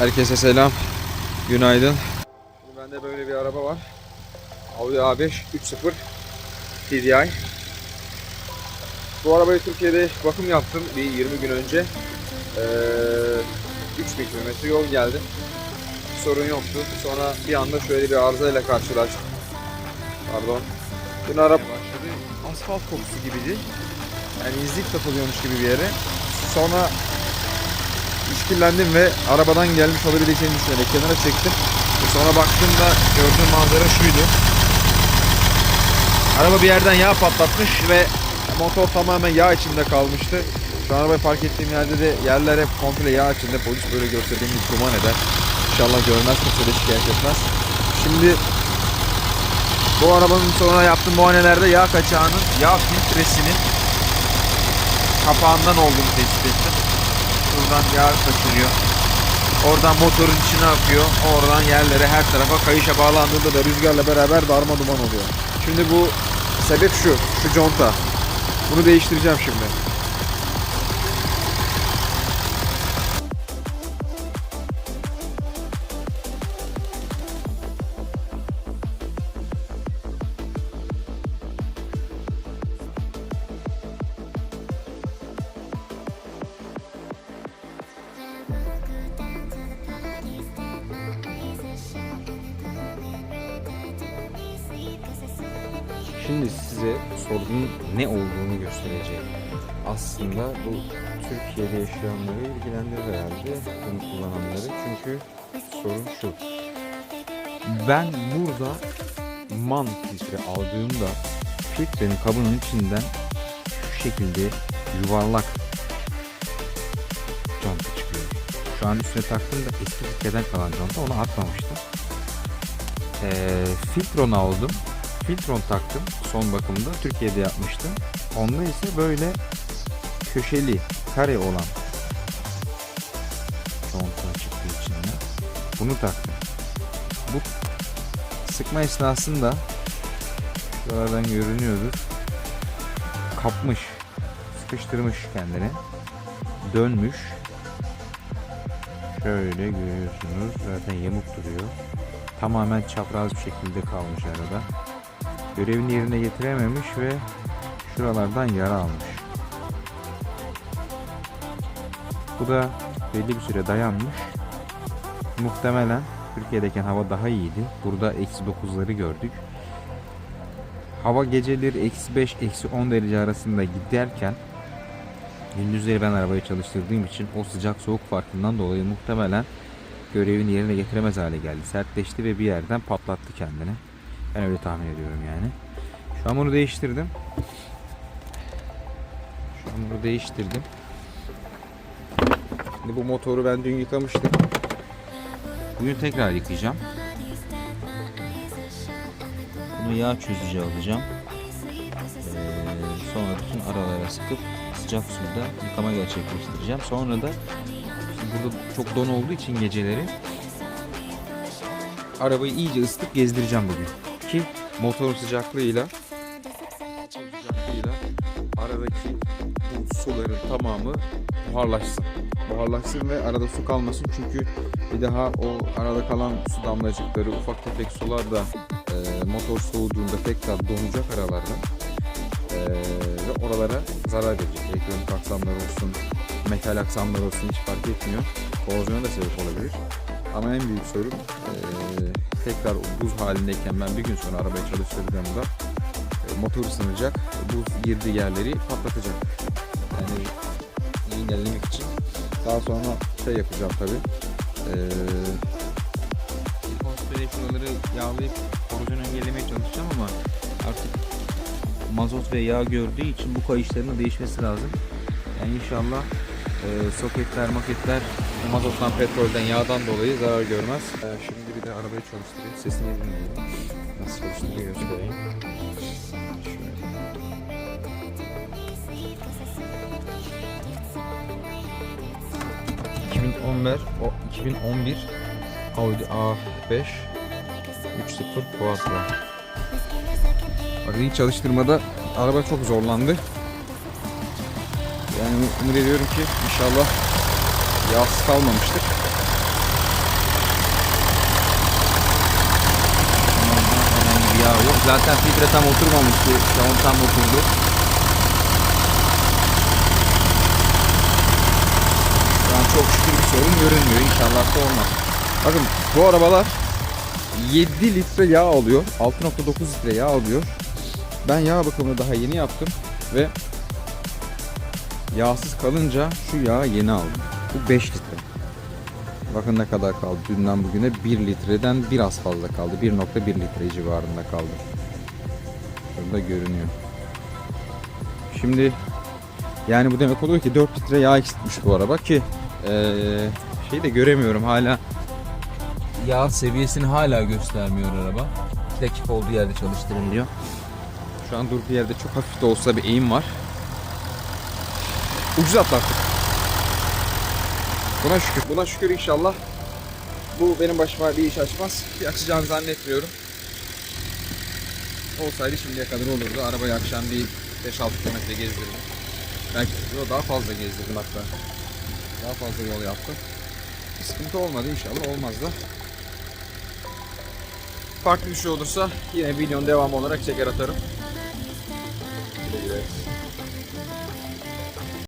Herkese selam. Günaydın. Şimdi bende böyle bir araba var. Audi A5 3.0 TDI. Bu arabayı Türkiye'de bakım yaptım bir 20 gün önce. Ee, 3000 kilometre yol geldi. Sorun yoktu. Sonra bir anda şöyle bir arızayla karşılaştım. Pardon. Dün araba başladı. Asfalt kokusu gibiydi. Yani izlik takılıyormuş gibi bir yere. Sonra işkillendim ve arabadan gelmiş olabileceğini düşünerek kenara çektim. Ve sonra baktığımda gördüğüm manzara şuydu. Araba bir yerden yağ patlatmış ve motor tamamen yağ içinde kalmıştı. Şu arabayı park ettiğim yerde de yerler hep komple yağ içinde. Polis böyle görse beni duman eder. İnşallah görmez kimse de şikayet etmez. Şimdi bu arabanın sonra yaptığım muayenelerde yağ kaçağının yağ filtresinin kapağından olduğunu tespit ettim. Şuradan yağ kaçırıyor. Oradan motorun içine akıyor. Oradan yerlere her tarafa kayışa bağlandığında da rüzgarla beraber darma duman oluyor. Şimdi bu sebep şu. Şu conta. Bunu değiştireceğim şimdi. Şimdi size sorunun ne olduğunu göstereceğim. Aslında bu Türkiye'de yaşayanları ilgilendirir herhalde bunu kullananları. Çünkü sorun şu. Ben burada man filtre aldığımda filtrenin kabının içinden şu şekilde yuvarlak conta çıkıyor. Şu an üstüne taktığımda eski filtreden kalan conta onu atmamıştım. Ee, filtron aldım Filtron taktım son bakımda. Türkiye'de yapmıştım. Onda ise böyle köşeli, kare olan conta çıktığı içinden. Bunu taktım. Bu sıkma esnasında şuralardan görünüyordur. Kapmış, sıkıştırmış kendini. Dönmüş. Şöyle görüyorsunuz. Zaten yamuk duruyor. Tamamen çapraz bir şekilde kalmış arada görevini yerine getirememiş ve şuralardan yara almış. Bu da belli bir süre dayanmış. Muhtemelen Türkiye'deki hava daha iyiydi. Burada eksi 9'ları gördük. Hava geceleri eksi 5, eksi 10 derece arasında giderken gündüzleri ben arabayı çalıştırdığım için o sıcak soğuk farkından dolayı muhtemelen görevini yerine getiremez hale geldi. Sertleşti ve bir yerden patlattı kendini. Ben öyle tahmin ediyorum yani. Şu an bunu değiştirdim. Şu an bunu değiştirdim. Şimdi bu motoru ben dün yıkamıştım. Bugün tekrar yıkayacağım. Bunu yağ çözücü alacağım. Ee, sonra bütün aralara sıkıp sıcak suyla yıkama gerçekleştireceğim. Sonra da burada çok don olduğu için geceleri arabayı iyice ısıtıp gezdireceğim bugün ki motorun sıcaklığıyla sıcaklığıyla aradaki bu suların tamamı buharlaşsın. Buharlaşsın ve arada su kalmasın çünkü bir daha o arada kalan su damlacıkları, ufak tefek sular da e, motor soğuduğunda tekrar donacak aralarda e, ve oralara zarar verecek. Elektronik aksamlar olsun, metal aksamlar olsun hiç fark etmiyor. Korozyona da sebep olabilir. Ama en büyük sorun e, tekrar buz halindeyken ben bir gün sonra arabayı çalıştırdığımda e, motor ısınacak. Buz girdiği yerleri patlatacak. Yani engellemek için daha sonra şey yapacağım tabi. Ee, böyle şuraları yağlayıp korozyon engellemeye çalışacağım ama artık mazot ve yağ gördüğü için bu kayışların değişmesi lazım. Yani inşallah e, soketler, maketler mazottan, petrolden, yağdan dolayı zarar görmez. E, şimdi bir de arabayı çalıştırayım. Sesini dinleyelim. Nasıl çalıştığını göstereyim. Şöyle. ...2011, o 2011 Audi A5 3.0 Quattro. Arabayı çalıştırmada araba çok zorlandı. Yani umut ediyorum ki inşallah yağsız kalmamıştık. bir yağ yok. Zaten filtre tam oturmamıştı. Tamam tam oturdu. Şu an çok şükür bir sorun görünmüyor. İnşallah da olmaz. Bakın bu arabalar 7 litre yağ alıyor. 6.9 litre yağ alıyor. Ben yağ bakımını daha yeni yaptım ve yağsız kalınca şu yağı yeni aldım. Bu 5 litre. Bakın ne kadar kaldı. Dünden bugüne 1 litreden biraz fazla kaldı. 1.1 litre civarında kaldı. Burada görünüyor. Şimdi yani bu demek oluyor ki 4 litre yağ eksiltmiş bu araba ki eee şeyi de göremiyorum hala Yağ seviyesini hala göstermiyor araba. 2 dakika olduğu yerde çalıştırın diyor. Şu an durduğu yerde çok hafif de olsa bir eğim var. Ucuz atlattık. Buna şükür. Buna şükür inşallah. Bu benim başıma bir iş açmaz. Bir açacağını zannetmiyorum. Olsaydı şimdiye kadar olurdu. Arabayı akşam bir 5-6 kilometre gezdirdim. Belki daha fazla gezdirdim hatta. Daha fazla yol yaptım. Bir sıkıntı olmadı inşallah olmaz da. Farklı bir şey olursa yine videonun devamı olarak çeker atarım. Güle.